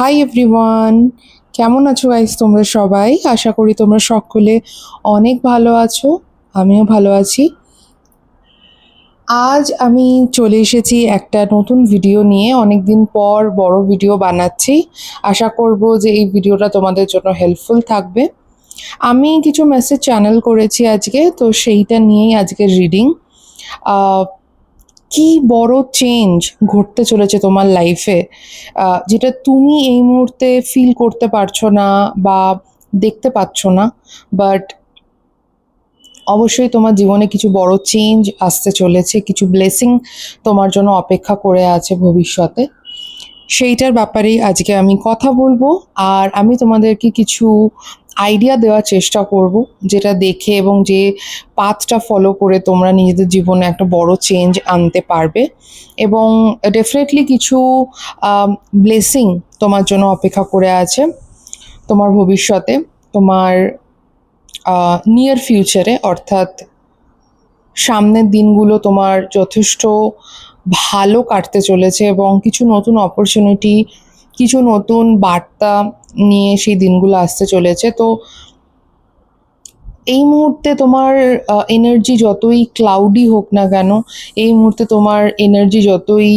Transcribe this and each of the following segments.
Hi everyone কেমন আছো guys তোমরা সবাই? আশা করি তোমরা সকলে অনেক ভালো আছো। আমিও ভালো আছি। আজ আমি চলে এসেছি একটা নতুন ভিডিও নিয়ে। অনেক দিন পর বড় ভিডিও বানাচ্ছি। আশা করব যে এই ভিডিওটা তোমাদের জন্য হেল্পফুল থাকবে। আমি কিছু মেসেজ চ্যানেল করেছি আজকে, তো সেইটা নিয়েই আজকের রিডিং কি বড় চেঞ্জ ঘটতে চলেছে তোমার লাইফে যেটা তুমি এই মুহূর্তে ফিল করতে পারছ না বা দেখতে পাচ্ছ না বাট অবশ্যই তোমার জীবনে কিছু বড় চেঞ্জ আসতে চলেছে, কিছু ব্লেসিং তোমার জন্য অপেক্ষা করে আছে ভবিষ্যতে। সেইটার ব্যাপারেই আজকে আমি কথা বলব, আর আমি তোমাদেরকে কিছু আইডিয়া দেওয়ার চেষ্টা করব, যেটা দেখে এবং যে পাথটা ফলো করে তোমরা নিজেদের জীবনে একটা বড় চেঞ্জ আনতে পারবে। এবং ডেফিনেটলি কিছু ব্লেসিং তোমার জন্য অপেক্ষা করে আছে তোমার ভবিষ্যতে, তোমার নিয়ার ফিউচারে অর্থাৎ সামনের দিনগুলো তোমার যথেষ্ট ভালো কাটতে চলেছে এবং কিছু নতুন অপরচুনিটি কিছু নতুন বার্তা নিয়ে সেই দিনগুলো আসতে চলেছে। তো এই মুহূর্তে তোমার এনার্জি যতই ক্লাউডি হোক না কেন, এই মুহূর্তে তোমার এনার্জি যতই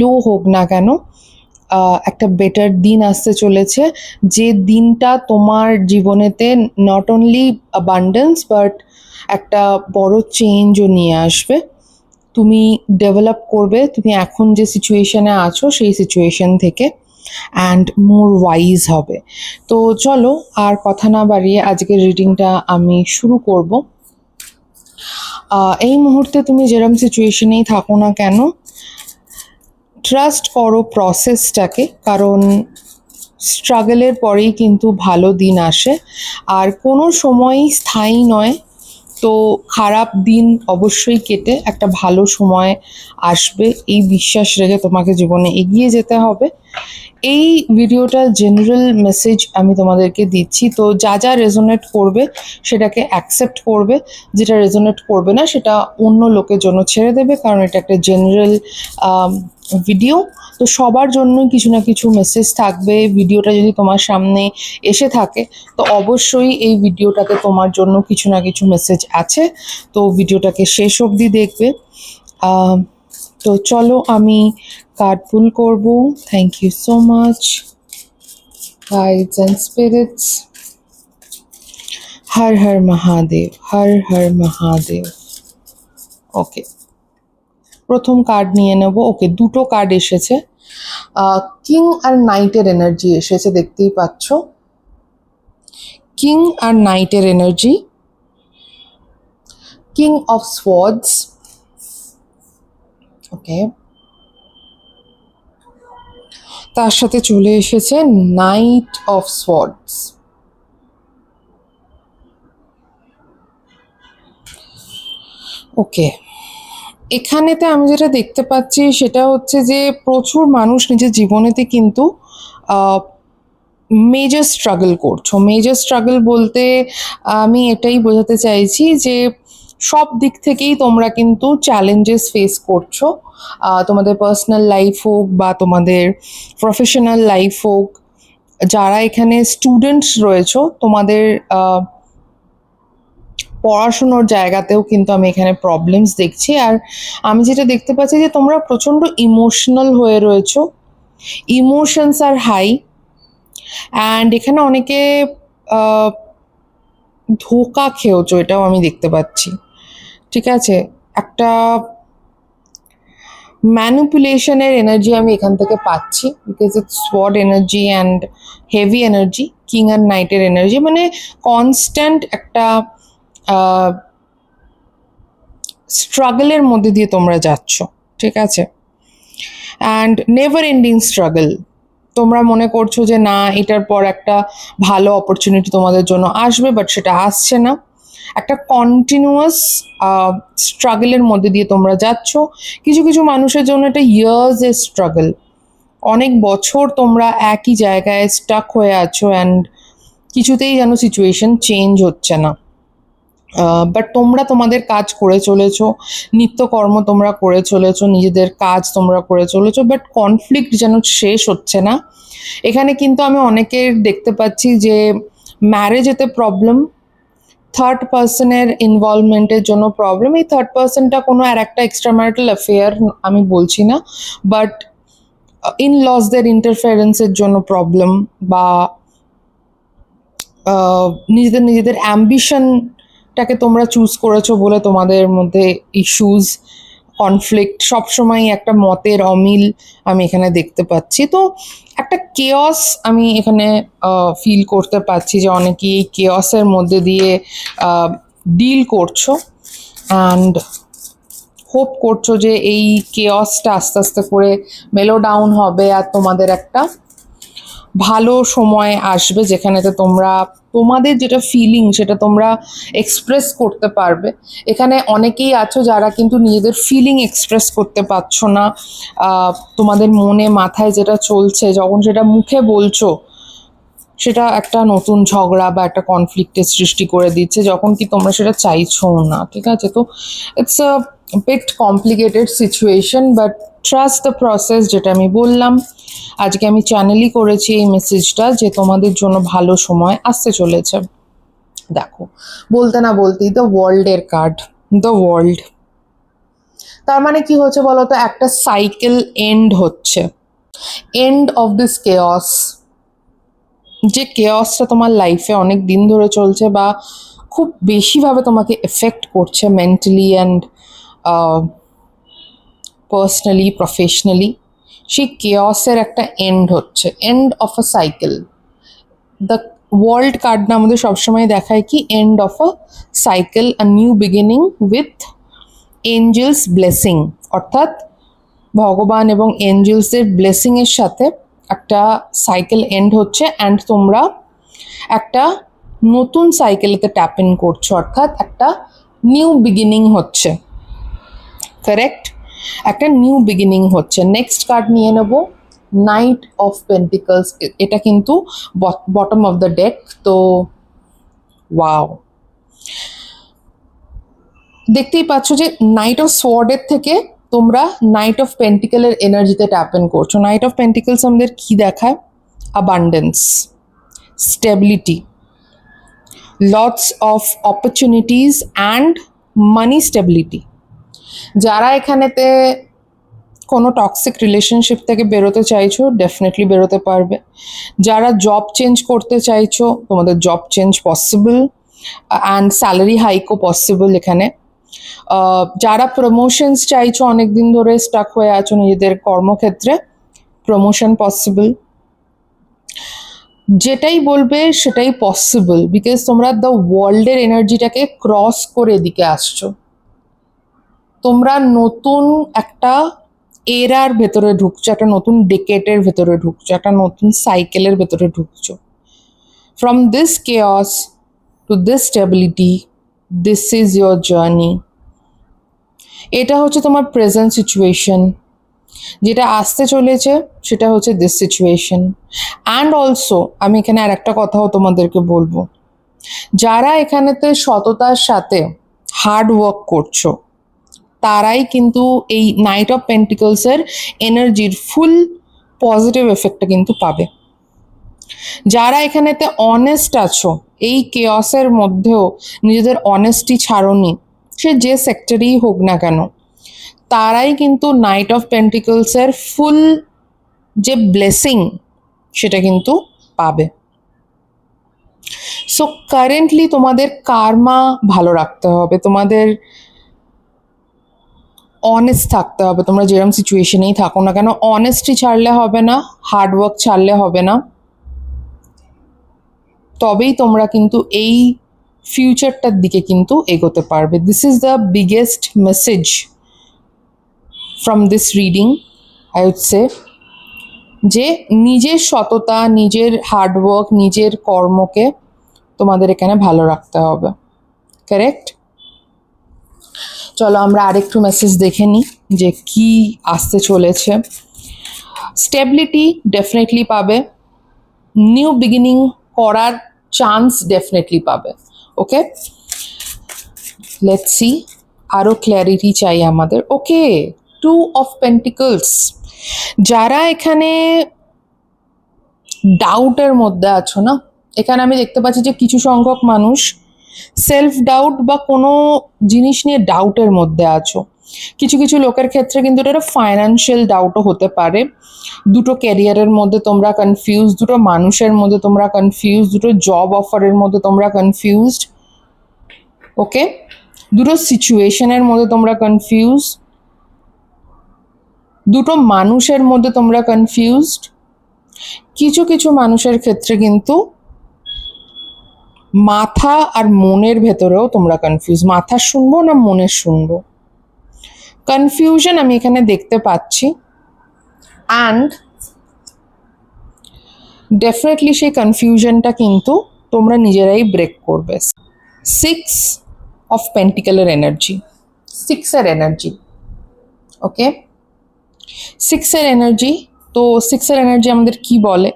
লো হোক না কেন একটা বেটার দিন আসতে চলেছে। যে দিনটা তোমার জীবনেতে নট অনলি অ্যাবান্ডেন্স বাট একটা বড় চেঞ্জও নিয়ে আসবে। তুমি ডেভেলপ করবে, তুমি এখন যে সিচুয়েশানে আছো, সেই সিচুয়েশন থেকে। অ্যান্ড মোর ওয়াইজ হবে। তো চলো আর কথা না বাড়িয়ে আজকের রিডিংটা আমি শুরু করব। এই মুহূর্তে তুমি যেরকম সিচুয়েশনেই থাকো না কেন ট্রাস্ট করো প্রসেসটাকে কারণ স্ট্রাগলের পরেই কিন্তু ভালো দিন আসে। আর কোনো সময়ই স্থায়ী নয়, তো খারাপ দিন অবশ্যই কেটে একটা ভালো সময় আসবে। এই বিশ্বাস রেখে তোমাকে জীবনে এগিয়ে যেতে হবে। এই ভিডিওটা জেনারেল মেসেজ আমি তোমাদেরকে দিচ্ছি। তো যা যা রেজোনেট করবে, সেটাকে অ্যাকসেপ্ট করবে। যেটা রেজোনেট করবে না, সেটা অন্য লোকের জন্য ছেড়ে দেবে, কারণ এটা একটা জেনারেল ভিডিও তো সবার জন্যই কিছু না কিছু মেসেজ থাকবে। ভিডিওটা যদি তোমার সামনে এসে থাকে, তো অবশ্যই এই ভিডিওটাতে তোমার জন্য কিছু না কিছু মেসেজ আছে। তো ভিডিওটাকে শেষ অবধি দেখবে। তো চলো আমি কার্ড পুল করব। Thank you so much guides and spirits Har Har Mahadev Har Har Mahadev okay প্রথম কার্ড নিয়ে নেব। ওকে দুটো কার্ড এসেছে। কিং আর নাইটের এনার্জি এসেছে, দেখতেই পাচ্ছ। কিং আর নাইটের energy king of swords okay. তার সাথে চলে এসেছে নাইট অফ সোয়ার্ডস ওকে। এখানেতে আমি যেটা দেখতে পাচ্ছি সেটা হচ্ছে যে প্রচুর মানুষ নিজের জীবনেতে কিন্তু মেজর স্ট্রাগল করছ। মেজর স্ট্রাগল বলতে আমি এটাই বোঝাতে চাইছি যে সব দিক থেকেই তোমরা কিন্তু চ্যালেঞ্জেস ফেস করছ। তোমাদের পার্সোনাল লাইফ হোক বা তোমাদের প্রফেশনাল লাইফ হোক, যারা এখানে স্টুডেন্টস রয়েছো, তোমাদের পড়াশুনোর জায়গাতেও কিন্তু আমি এখানে প্রবলেমস দেখছি। আর আমি যেটা দেখতে পাচ্ছি যে, তোমরা প্রচণ্ড ইমোশনাল হয়ে রয়েছো। ইমোশনস আর হাই অ্যান্ড এখানে অনেকে ধোকা খেয়েছো এটাও আমি দেখতে পাচ্ছি। ঠিক আছে? একটা ম্যানিপুলেশনের এনার্জি আমি এখান থেকে পাচ্ছি because it's sword energy and heavy energy king and নাইটের energy মানে কনস্ট্যান্ট একটা স্ট্রাগলের মধ্যে দিয়ে তোমরা যাচ্ছ, ঠিক আছে? অ্যান্ড নেভার এন্ডিং স্ট্রাগল তোমরা মনে করছ যে না, এটার পর একটা ভালো অপরচুনিটি তোমাদের জন্য আসবে বাট সেটা আসছে না। একটা কন্টিনিউয়াস স্ট্রাগলের মধ্যে দিয়ে তোমরা যাচ্ছ। কিছু কিছু মানুষের জন্য এটা ইয়ার্স এ স্ট্রাগল অনেক বছর তোমরা একই জায়গায় স্টাক হয়ে আছো অ্যান্ড কিছুতেই যেন সিচুয়েশন চেঞ্জ হচ্ছে না। বাট তোমরা তোমাদের কাজ করে চলেছো, নিত্যকর্ম তোমরা করে চলেছো, নিজেদের কাজ তোমরা করে চলেছো বাট কনফ্লিক্ট যেন শেষ হচ্ছে না। এখানে কিন্তু আমি অনেকের দেখতে পাচ্ছি যে ম্যারেজেতে প্রবলেম থার্ড পার্সনের ইনভলভমেন্টের জন্য প্রবলেম এই থার্ড পার্সনটা কোনো আর একটা এক্সট্রা ম্যারিটাল অ্যাফেয়ার আমি বলছি না বাট ইন লসদের ইন্টারফারেন্সের জন্য প্রবলেম বা নিজেদের নিজেদের অ্যাম্বিশনটাকে তোমরা চুজ করেছ বলে তোমাদের মধ্যে ইস্যুস কনফ্লিক্ট সবসময় একটা মতের অমিল আমি এখানে দেখতে পাচ্ছি। তো একটা কেয়স আমি এখানে ফিল করতে পারছি যে অনেকেই এই কেয়সের মধ্যে দিয়ে ডিল করছ অ্যান্ড হোপ করছ যে এই কেয়সটা আস্তে আস্তে করে মেলো ডাউন হবে আর তোমাদের একটা ভালো সময় আসবে যেখানেতে তোমরা, তোমাদের যেটা ফিলিং সেটা তোমরা এক্সপ্রেস করতে পারবে। এখানে অনেকেই আছো যারা কিন্তু নিজেদের ফিলিং এক্সপ্রেস করতে পারছ না। তোমাদের মনে, মাথায় যেটা চলছে, যখন সেটা মুখে বলছো, সেটা একটা নতুন ঝগড়া বা একটা কনফ্লিক্টের সৃষ্টি করে দিচ্ছে, যখন কি তোমরা সেটা চাইছো না, ঠিক আছে? তো it's a bit complicated situation but trust the process যেটা আমি বললাম। আজকে আমি চ্যানেলই করেছি এই মেসেজটা যে তোমাদের জন্য ভালো সময় আসতে চলেছে। দেখো, বলতে না বলতেই দ্য ওয়ার্ল্ডের কার্ড দ্য ওয়ার্ল্ড তার মানে কি হচ্ছে বলো তো? একটা সাইকেল এন্ড হচ্ছে। এন্ড অফ দিস কেয়স যে কেয়সটা তোমার লাইফে অনেক দিন ধরে চলছে বা খুব বেশিভাবে তোমাকে এফেক্ট করছে মেন্টালি অ্যান্ড পার্সোনালি প্রফেশনালি সেই কেয়সের একটা এন্ড হচ্ছে end of a cycle the world কার্ডটা আমাদের সবসময় দেখায় কি? End of a cycle a new beginning with angels blessing অর্থাৎ ভগবান এবং এঞ্জেলসের ব্লেসিংয়ের সাথে একটা সাইকেল এন্ড হচ্ছে অ্যান্ড তোমরা একটা নতুন সাইকেলেতে ট্যাপ ইন করছ, অর্থাৎ একটা নিউ বিগিনিং হচ্ছে। কারেক্ট একটা নিউ বিগিনিং হচ্ছে। নেক্সট কার্ড নিয়ে নেব। নাইট অফ পেন্টিকলস এটা কিন্তু বটম অফ দ্য ডেক, তো ওয়াও। দেখতেই পাচ্ছ যে নাইট অফ সোয়ার্ডের থেকে তোমরা নাইট অফ পেন্টিকেলের এনার্জিতে ট্যাপ ইন করছ। নাইট অফ পেন্টিকেলস আমাদের কি দেখায়? Abundance stability lots of opportunities and money stability যারা এখানেতে কোনো টক্সিক রিলেশনশিপ থেকে বেরোতে চাইছো ডেফিনেটলি বেরোতে পারবে। যারা জব চেঞ্জ করতে চাইছো, তোমাদের job change possible and salary হাইকও possible এখানে। যারা প্রমোশনস চাইছো অনেক দিন ধরে স্টাক হয়ে আছো নিজেদের কর্মক্ষেত্রে প্রমোশন পসিবল যেটাই বলবে সেটাই পসিবল বিকজ তোমরা দ্য ওয়ার্ল্ডের এনার্জিটাকে ক্রস করে এদিকে আসছো। তোমরা নতুন একটা এরার ভেতরে ঢুকছো, একটা নতুন ডেকেটের ভেতরে ঢুকছো, একটা নতুন সাইকেলের ভেতরে ঢুকছো। From this chaos to this stability this is your journey এটা হচ্ছে তোমার প্রেজেন্ট সিচুয়েশন যেটা আসতে চলেছে, সেটা হচ্ছে দিস সিচুয়েশন অ্যান্ড অলসো আমি এখানে আর একটা কথাও তোমাদেরকে বলব। যারা এখানেতে সততার সাথে হার্ড ওয়ার্ক করছ তারাই কিন্তু এই নাইট অফ পেন্টিকলসের এনার্জির ফুল পজিটিভ এফেক্টটা কিন্তু পাবে। যারা এখানেতে অনেস্ট আছো, এই কেয়সের মধ্যেও নিজেদের অনেস্টি ছাড়নি, সে যে সেক্টরেই হোক না কেন, তারাই কিন্তু নাইট অফ পেন্টিকলসের ফুল যে ব্লেসিং সেটা কিন্তু পাবে। সো কারেন্টলি তোমাদের কার্মা ভালো রাখতে হবে, তোমাদের অনেস্ট থাকতে হবে। তোমরা যেরকম সিচুয়েশনেই থাকো না কেন অনেস্টি ছাড়লে হবে না হার্ডওয়ার্ক ছাড়লে হবে না। তবেই তোমরা কিন্তু এই ফিউচারটার দিকে কিন্তু এগোতে পারবে। This is the biggest message from this reading I would say যে নিজের সততা, নিজের হার্ডওয়ার্ক নিজের কর্মকে তোমাদের এখানে ভালো রাখতে হবে। কারেক্ট চলো আমরা আরেকটু মেসেজ দেখে নিই যে কি আসতে চলেছে। স্টেবিলিটি ডেফিনেটলি পাবে। নিউ বিগিনিং করার চান্স ডেফিনেটলি পাবে। ওকে লেটস সি আরও ক্ল্যারিটি চাই আমাদের। ওকে টু অফ পেন্টিকলস যারা এখানে ডাউটের মধ্যে আছো না, এখানে আমি দেখতে পাচ্ছি যে কিছু সংখ্যক মানুষ সেলফ ডাউট বা কোনো জিনিস নিয়ে ডাউটের মধ্যে আছো। কিছু কিছু লোকের ক্ষেত্রে কিন্তু এটা একটা ফাইন্যান্সিয়াল ডাউটও হতে পারে। দুটো ক্যারিয়ারের মধ্যে তোমরা কনফিউজ দুটো মানুষের মধ্যে তোমরা কনফিউজ দুটো জব অফারের মধ্যে তোমরা কনফিউজড ওকে দুটো সিচুয়েশনের মধ্যে তোমরা কনফিউজ দুটো মানুষের মধ্যে তোমরা কনফিউজড কিছু কিছু মানুষের ক্ষেত্রে কিন্তু মাথা আর মনের ভেতরেও তোমরা কনফিউজ মাথা শুনব না মনের শুনব? কনফিউশন আমি এখানে দেখতে পাচ্ছি। অ্যান্ড ডেফিনেটলি সেই কনফিউশনটা কিন্তু তোমরা নিজেরাই ব্রেক করবে। সিক্স অফ পেন্টিক্যালের এনার্জি সিক্সের এনার্জি ওকে সিক্সের এনার্জি তো সিক্সের এনার্জি আমাদের কি বলে?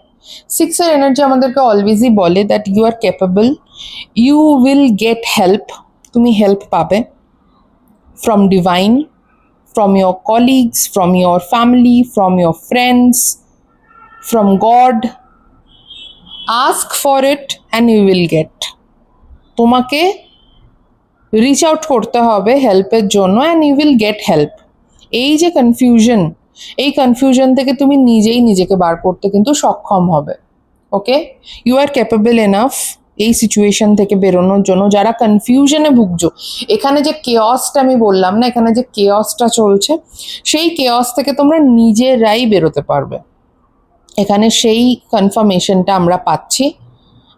সিক্সের এনার্জি আমাদেরকে অলওয়েজই বলে that you are capable you will get help তুমি হেল্প পাবে from divine from your colleagues, from your family, from your friends, from God. Ask for it and you will get. তোমাকে রিচ আউট করতে হবে হেল্পের জন্য and you will get help এই যে confusion এই কনফিউশন থেকে তুমি নিজেই নিজেকে বার করতে কিন্তু সক্ষম হবে okay you are capable enough এই সিচুয়েশন থেকে বেরোনোর জন্য। যারা কনফিউশনে ভুগছো, এখানে যে কেয়সটা আমি বললাম না, এখানে যে কেয়সটা চলছে, সেই কেয়স থেকে তোমরা নিজেরাই বেরোতে পারবে। এখানে সেই কনফার্মেশনটা আমরা পাচ্ছি।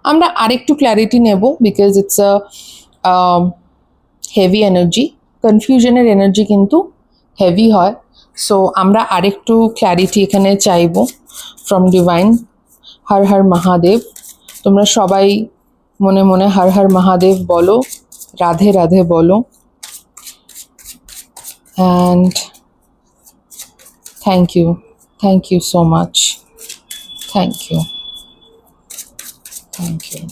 আমরা আরেকটু ক্ল্যারিটি নেব because it's a heavy energy কনফিউশনের energy কিন্তু হেভি হয়। সো আমরা আরেকটু ক্ল্যারিটি এখানে চাইব ফ্রম ডিভাইন হর হর মহাদেব। তোমরা সবাই মনে মনে হর হর মহাদেব বলো, রাধে রাধে বলো। And thank you thank you so much thank you thank you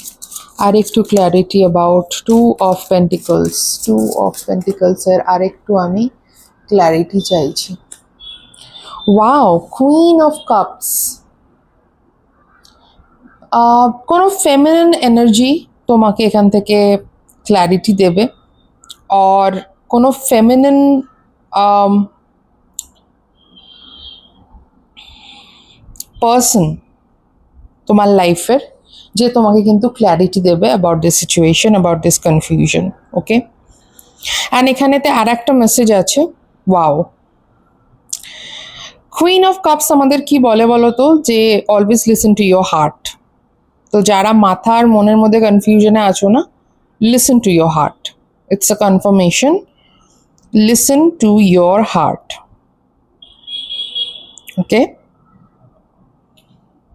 আর একটু clarity about two of pentacles two of পেন্টিকলসের আরেকটু আমি ক্ল্যারিটি চাইছি। ওয়াও কুইন অফ কাপস কোনো ফেমিনিন এনার্জি তোমাকে এখান থেকে ক্ল্যারিটি দেবে। আর কোনো ফেমিনিন পার্সন তোমার লাইফের যে তোমাকে কিন্তু ক্ল্যারিটি দেবে about this situation about this confusion okay and এখানেতে আর একটা মেসেজ আছে। ওয়াও কুইন অফ কাপস আমাদের কি বলে বলো তো যে always listen to your heart তো যারা মাথা আর মনের মধ্যে কনফিউশনে আছো না listen to your heart it's a confirmation listen to your heart okay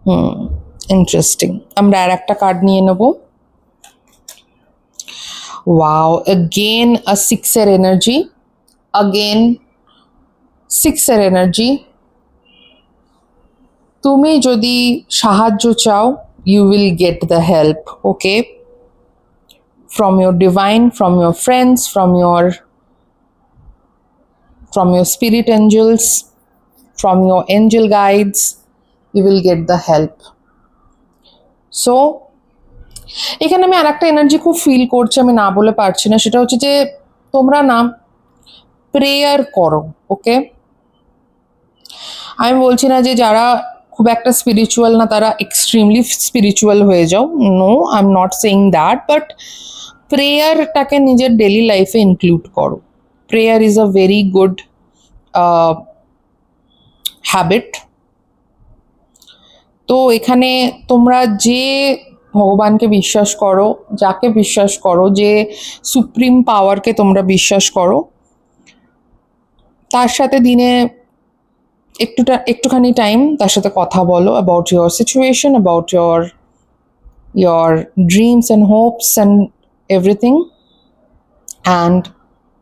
hmm interesting আমরা আর একটা কার্ড নিয়ে নেব। ওয়াও অ্যাগেন আ সিক্সের এনার্জি অ্যাগেন সিক্সের এনার্জি তুমি যদি সাহায্য চাও you will get the help okay from your divine from your friends from your from your spirit angels from your angel guides you will get the help so এখানে আমি আর একটা energy খুব feel করছি, আমি না বলে পারছি না, সেটা হচ্ছে যে তোমরা না প্রেয়ার করো ওকে আমি বলছি না যে যারা খুব একটা স্পিরিচুয়াল না, তারা এক্সট্রিমলি স্পিরিচুয়াল হয়ে যাও। No I am not saying that but প্রেয়ারটাকে নিজের ডেলি লাইফে ইনক্লুড করো। Prayer is a very good habit তো এখানে তোমরা যে ভগবানকে বিশ্বাস করো, যাকে বিশ্বাস করো, যে সুপ্রিম পাওয়ারকে তোমরা বিশ্বাস করো, তার সাথে দিনে একটুটা, একটুখানি টাইম তার সাথে কথা বলো about your situation about your your dreams and hopes and everything and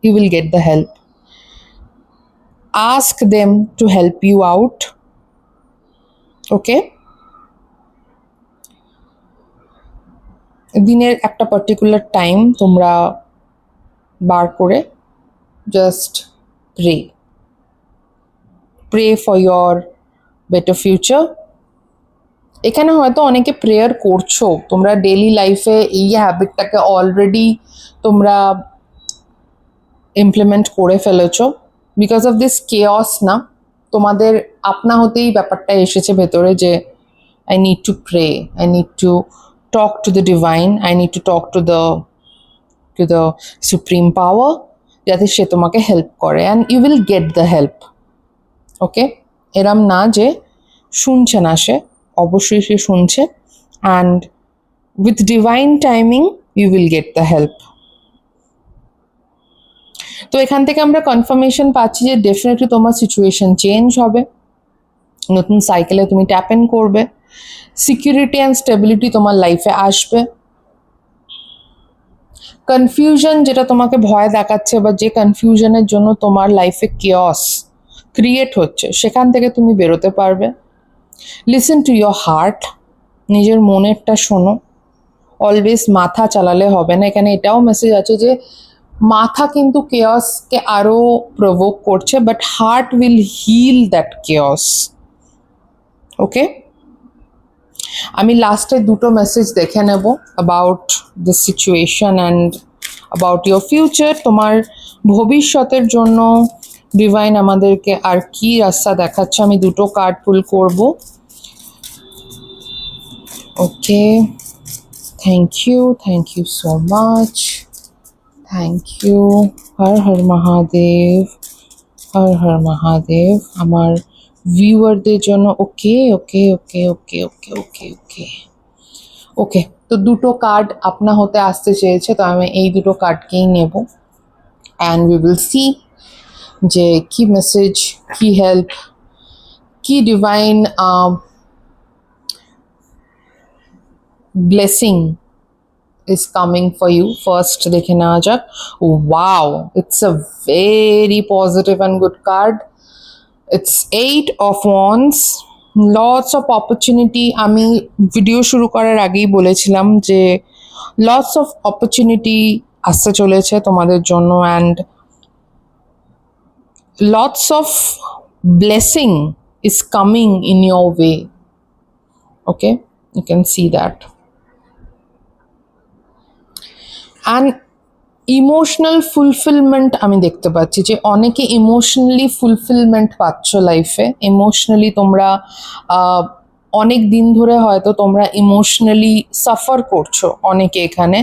you will get the help ask them to help you out okay দিনের একটা পার্টিকুলার টাইম তোমরা বার করে just pray pray for your better future এখানে হয়তো অনেকে prayer করছ, তোমরা ডেলি লাইফে এই হ্যাবিটটাকে অলরেডি তোমরা ইমপ্লিমেন্ট করে ফেলেছো। বিকজ অফ দিস কেয়স না, তোমাদের আপনা হতেই ব্যাপারটা এসেছে ভেতরে যে I need to pray I need to talk to the divine I need to talk to the to the supreme power যাতে সে তোমাকে হেল্প করে। And you will get the help okay? এরম না যে শুনছে না সে, অবশ্যই সে শুনছে। And with divine timing you will get the help তো এখান থেকে আমরা কনফার্মেশন পাচ্ছি যে ডেফিনেটলি তোমার সিচুয়েশন চেঞ্জ হবে। নতুন সাইকেলে তুমি ট্যাপ ইন করবে। সিকিউরিটি অ্যান্ড স্টেবিলিটি তোমার লাইফে আসবে। কনফিউশন যেটা তোমাকে ভয় দেখাচ্ছে বা যে কনফিউশনের জন্য তোমার লাইফে কেয়স ক্রিয়েট হচ্ছে, সেখান থেকে তুমি বেরোতে পারবে। লিসেন টু ইয়োর হার্ট নিজের মনেরটা শোনো। অলওয়েজ মাথা চালালে হবে না। এখানে এটাও মেসেজ আছে যে, মাথা কিন্তু কেয়সকে আরও প্রভোক করছে but heart will heal that chaos okay আমি লাস্টে দুটো মেসেজ দেখে নেব about the situation and about your future তোমার ভবিষ্যতের জন্য ডিভাইন আমাদেরকে আর কি রাস্তা দেখাচ্ছে? আমি দুটো কার্ড পুল করব। Okay thank you thank you so much thank you Har Har Mahadev Har Har Mahadev আমার ভিউয়ারদের জন্য। ওকে ওকে ওকে ওকে ওকে ওকে ওকে ওকে তো দুটো কার্ড আপনা হতে আসতে চেয়েছে, তো আমি এই দুটো কার্ডকেই নেব? অ্যান্ড উই উইল সি যে কি মেসেজ কি হেল্প কি divine blessing is coming for you first দেখে নেওয়া যাক wow it's a very positive and good card it's eight of wands lots of opportunity আমি ভিডিও শুরু করার আগেই বলেছিলাম যে lots of opportunity আসতে চলেছে তোমাদের জন্য and lots of blessing is coming in your way. Okay? You can see that. And emotional fulfilment আমি দেখতে পাচ্ছি যে অনেকে ইমোশনালি ফুলফিলমেন্ট পাচ্ছ লাইফে ইমোশনালি তোমরা অনেক দিন ধরে হয়তো তোমরা ইমোশনালি সাফার করছ অনেকে এখানে।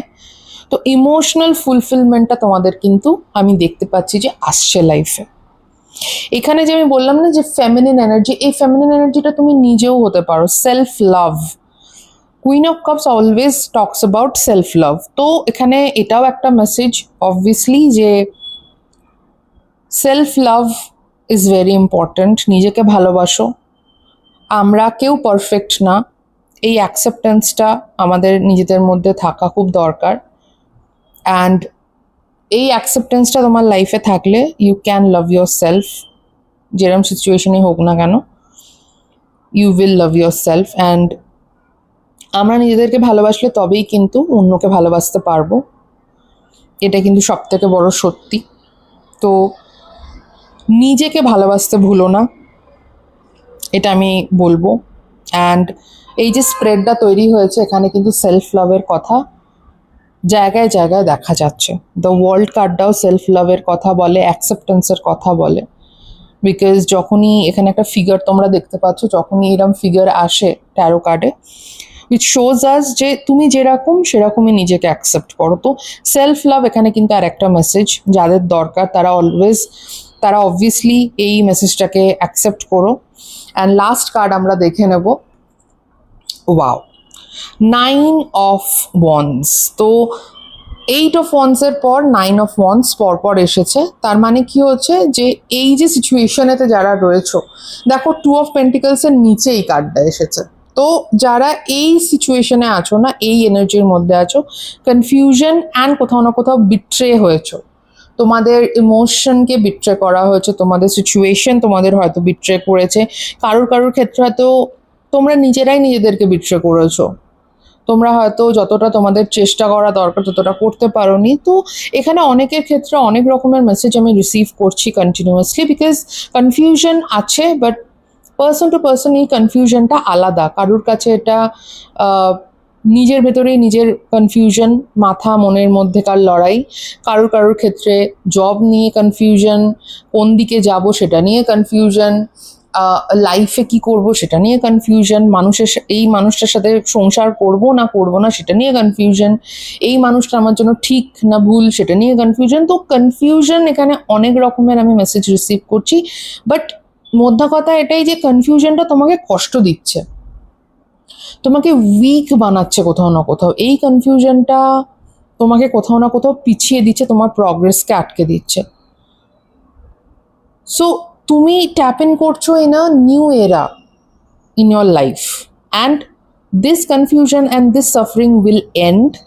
তো ইমোশনাল ফুলফিলমেন্টটা তোমাদের কিন্তু আমি দেখতে পাচ্ছি যে আসছে লাইফে এখানে যে আমি বললাম না যে ফেমিনিন এনার্জি এই ফেমিনিন এনার্জিটা তুমি নিজেও হতে পারো self love queen of cups always talks about self love তো এখানে এটাও একটা মেসেজ অবভিয়াসলি যে self love is very important নিজেকে ভালোবাসো। আমরা কেউ পারফেক্ট না, এই অ্যাকসেপ্টেন্সটা আমাদের নিজেদের মধ্যে থাকা খুব দরকার। অ্যান্ড এই অ্যাকসেপ্টেন্সটা তোমার লাইফে থাকলে you can love yourself যেরম সিচুয়েশনই হোক না কেন you will love yourself and আমরা নিজেদেরকে ভালোবাসলে তবেই কিন্তু অন্যকে ভালোবাসতে পারব। এটা কিন্তু সব থেকে বড় সত্যি। তো নিজেকে ভালোবাসতে ভুলো না, এটা আমি বলব। অ্যান্ড এই যে স্প্রেডটা তৈরি হয়েছে এখানে কিন্তু সেলফ লাভের কথা জায়গায় জায়গায় দেখা যাচ্ছে। দ্য ওয়ার্ল্ড কার্ডটাও সেলফ লাভের কথা বলে অ্যাকসেপ্টেন্সের কথা বলে। বিকজ যখনই এখানে একটা ফিগার তোমরা দেখতে পাচ্ছ, যখনই এরম ফিগার আসে ট্যারো কার্ডে উইচ শোজ আস যে তুমি যেরকম সেরকমই নিজেকে অ্যাকসেপ্ট করো। তো সেলফ লাভ এখানে কিন্তু আর একটা মেসেজ যাদের দরকার তারা অলওয়েজ তারা অবভিয়াসলি এই মেসেজটাকে অ্যাকসেপ্ট করো। অ্যান্ড লাস্ট কার্ড আমরা দেখে নেব। ওয়াও নাইন অফ ওয়ান্স তো এইট অফ ওয়ান্সের পর নাইন অফ ওয়ান্স পরপর এসেছে। তার মানে কি হচ্ছে যে এই যে সিচুয়েশনেতে যারা রয়েছো, দেখো টু অফ পেন্টিকলসের নিচে এই কার্ডটা এসেছে। তো যারা এই সিচুয়েশনে আছো না, এই এনার্জির মধ্যে আছো কনফিউশন অ্যান্ড কোথাও না কোথাও বিট্রে হয়েছো। তোমাদের ইমোশনকে বিট্রে করা হয়েছে, তোমাদের সিচুয়েশন তোমাদের হয়তো বিট্রে করেছে। কারোর কারোর ক্ষেত্রে হয়তো তোমরা নিজেরাই নিজেদেরকে বিট্রে করেছ। তোমরা হয়তো যতটা তোমাদের চেষ্টা করা দরকার ততটা করতে পারোনি। তো এখানে অনেকের ক্ষেত্রে অনেক রকমের মেসেজ আমি রিসিভ করছি কন্টিনিউয়াসলি বিকজ কনফিউশন আছে বাট পার্সন টু পার্সন এই কনফিউশনটা আলাদা। কারোর কাছে এটা নিজের ভেতরেই নিজের কনফিউশন মাথা, মনের মধ্যেকার লড়াই, কারোর কারোর ক্ষেত্রে জব নিয়ে কনফিউশন কোন দিকে যাব সেটা নিয়ে কনফিউশন লাইফে কি করব সেটা নিয়ে কনফিউশন মানুষের এই মানুষটার সাথে সংসার করব না করব না সেটা নিয়ে কনফিউশন এই মানুষটা আমার জন্য ঠিক না ভুল সেটা নিয়ে কনফিউশন তো কনফিউশন এখানে অনেক রকমের আমি মেসেজ রিসিভ করছি। বাট মোদ্দা কথা এটাই যে কনফিউশনটা তোমাকে কষ্ট দিচ্ছে। তোমাকে উইক বানাচ্ছে কোথাও না কোথাও। এই কনফিউশনটা তোমাকে কোথাও না কোথাও পিছিয়ে দিচ্ছে, তোমার প্রগ্রেসকে আটকে দিচ্ছে। সো তুমি ট্যাপ ইন করছ in a new era in your life. And this confusion and this suffering will end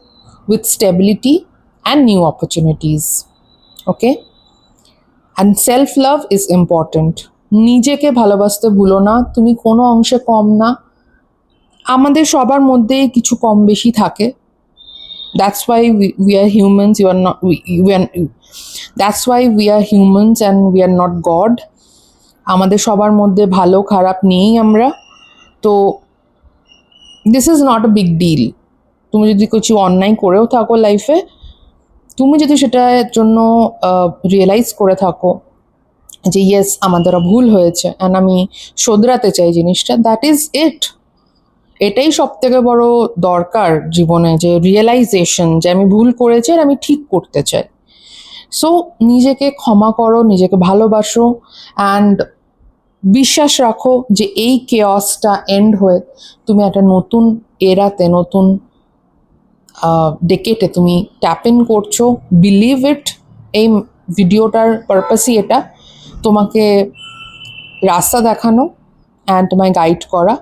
with stability and new opportunities. Okay? And self love is important. নিজেকে ভালোবাসতে ভুলো না তুমি কোনো অংশে কম না আমাদের সবার মধ্যেই কিছু কম বেশি থাকে that's why we are humans you are not we are that's why we are humans and we are not God আমাদের সবার মধ্যে ভালো, খারাপ নিয়েই আমরা। তো this is not a big deal তুমি যদি কিছু অন্যায় করেও থাকো লাইফে তুমি যদি সেটার জন্য রিয়েলাইজ করে থাকো যে ইয়েস আমার দ্বারা ভুল হয়েছে অ্যান্ড আমি শোধরাতে চাই জিনিসটা দ্যাট ইজ ইট এটাই সব থেকে বড় দরকার জীবনে যে রিয়েলাইজেশন যে আমি ভুল করেছি আর আমি ঠিক করতে চাই। সো নিজেকে ক্ষমা করো, নিজেকে ভালোবাসো অ্যান্ড বিশ্বাস রাখো যে এই কেয়সটা এন্ড হয়ে তুমি একটা নতুন এরাতে, নতুন ডেকেটে তুমি ট্যাপ ইন করছ। বিলিভ ইট এই ভিডিওটার পারপাসই এটা। তোমাকে রাস্তা দেখানো অ্যান্ড তোমায় গাইড করা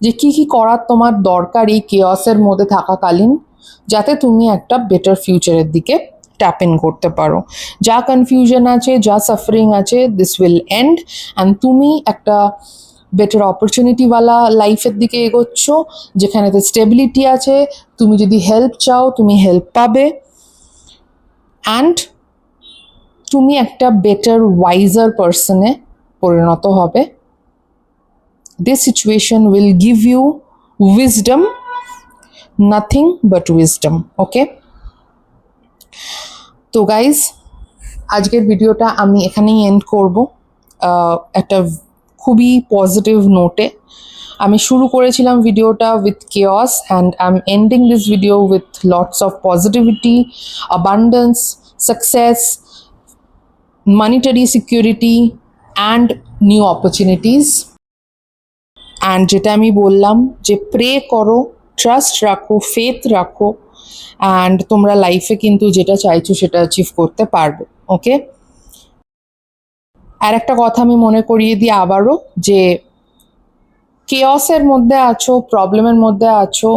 যে কি কি করার তোমার দরকার এই কেয়সের মধ্যে থাকাকালীন, যাতে তুমি একটা বেটার ফিউচারের দিকে ট্যাপ ইন করতে পারো। যা কনফিউশন আছে, যা সাফারিং আছে দিস উইল এন্ড অ্যান্ড তুমি একটা বেটার অপরচুনিটিওয়ালা লাইফের দিকে এগোচ্ছ যেখানেতে স্টেবিলিটি আছে, তুমি যদি হেল্প চাও, তুমি হেল্প পাবে। অ্যান্ড তুমি একটা বেটার ওয়াইজার পার্সনে পরিণত হবে। This situation will give you wisdom, nothing but wisdom, okay? তো গাইজ আজকের ভিডিওটা আমি এখানেই এন্ড করব। আহ, একটা খুবই পজিটিভ নোটে আমি শুরু করেছিলাম ভিডিওটা with chaos and I am ending this video with lots of positivity abundance success monetary security and new opportunities and যেটা আমি বললাম যে প্রে করো ট্রাস্ট রাখো ফেথ রাখো অ্যান্ড তোমরা লাইফে কিন্তু যেটা চাইছো সেটা অ্যাচিভ করতে পারবে ওকে আর একটা কথা আমি মনে করিয়ে দিই আবারও, যে কেয়সের মধ্যে আছো প্রবলেমের মধ্যে আছো,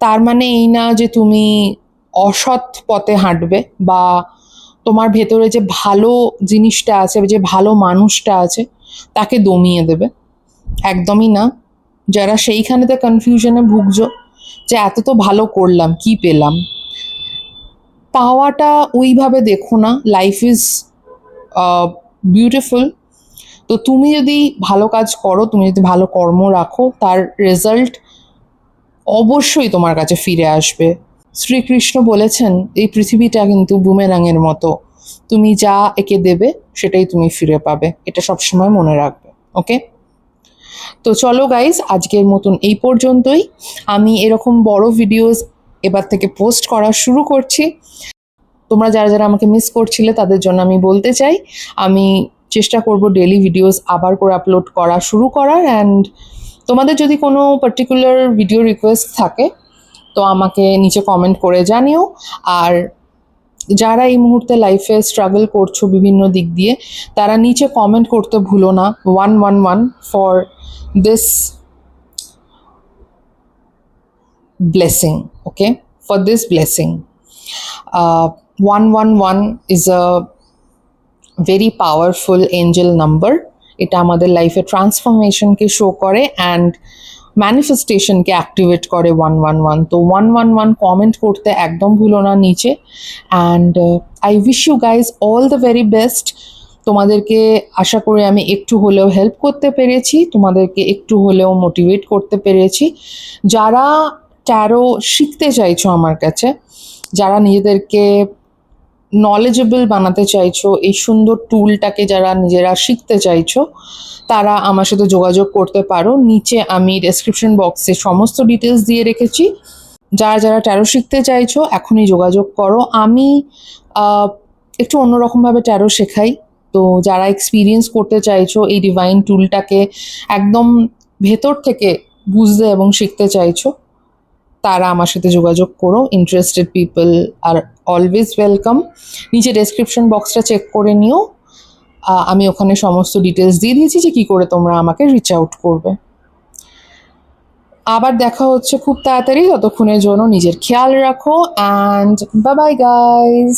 তার মানে এই না যে তুমি অসৎ পথে হাঁটবে বা তোমার ভেতরে যে ভালো জিনিসটা আছে, যে ভালো মানুষটা আছে, তাকে দমিয়ে দেবে। একদমই না। যারা সেইখানেতে কনফিউশনে ভুগছো যে এত তো ভালো করলাম, কি পেলাম? পাওয়াটা ওইভাবে দেখো না লাইফ ইজ বিউটিফুল তো তুমি যদি ভালো কাজ করো, তুমি যদি ভালো কর্ম রাখো, তার রেজাল্ট অবশ্যই তোমার কাছে ফিরে আসবে। শ্রীকৃষ্ণ বলেছেন, এই পৃথিবীটা কিন্তু বুমেরাঙের মতো। তুমি যা একে দেবে, সেটাই তুমি ফিরে পাবে। এটা সবসময় মনে রাখবে ওকে তো চলো গাইজ আজকের মতন এই পর্যন্তই। আমি এরকম বড় ভিডিওস এবার থেকে পোস্ট করা শুরু করছি। তোমরা যারা যারা আমাকে মিস করছিলে, তাদের জন্য আমি বলতে চাই, আমি চেষ্টা করব ডেলি ভিডিওস আবার করে আপলোড করা শুরু করার। অ্যান্ড তোমাদের যদি কোনো পার্টিকুলার ভিডিও রিকোয়েস্ট থাকে, তো আমাকে নিচে কমেন্ট করে জানিও। আর যারা এই মুহূর্তে লাইফে স্ট্রাগল করছ বিভিন্ন দিক দিয়ে, তারা নিচে কমেন্ট করতে ভুলো না। One one one for this blessing, okay? For this blessing. One 111 is a very powerful angel number. এটা আমাদের লাইফে ট্রান্সফরমেশনকে শো করে অ্যান্ড ম্যানিফেস্টেশনকে অ্যাক্টিভেট করে ওয়ান ওয়ান ওয়ান তো ওয়ান ওয়ান ওয়ান কমেন্ট করতে একদম ভুলো না নিচে। And I wish you guys all the very best তোমাদেরকে আশা করি আমি একটু হলেও হেল্প করতে পেরেছি। তোমাদেরকে একটু হলেও মোটিভেট করতে পেরেছি। যারা ট্যারো শিখতে চাইছো আমার কাছে, যারা নিজেদেরকে নলেজেবল বানাতে চাইছো, এই সুন্দর টুলটাকে যারা নিজেরা শিখতে চাইছো, তারা আমার সাথে যোগাযোগ করতে পারো। নিচে আমি ডেসক্রিপশন বক্সে সমস্ত ডিটেলস দিয়ে রেখেছি। যারা যারা ট্যারো শিখতে চাইছো, এখনই যোগাযোগ করো। আমি একটু অন্যরকমভাবে ট্যারো শেখাই। তো যারা এক্সপিরিয়েন্স করতে চাইছো, এই ডিভাইন টুলটাকে একদম ভেতর থেকে বুঝতে এবং শিখতে চাইছো তারা আমার সাথে যোগাযোগ করো। Interested people are always welcome নিচে ডেসক্রিপশন বক্সটা চেক করে নিও। আমি ওখানে সমস্ত ডিটেলস দিয়ে দিয়েছি যে কী করে তোমরা আমাকে রিচ আউট করবে। আবার দেখা হচ্ছে খুব তাড়াতাড়ি, ততক্ষণের জন্য নিজের খেয়াল রাখো। অ্যান্ড বাবাই বাই গাইজ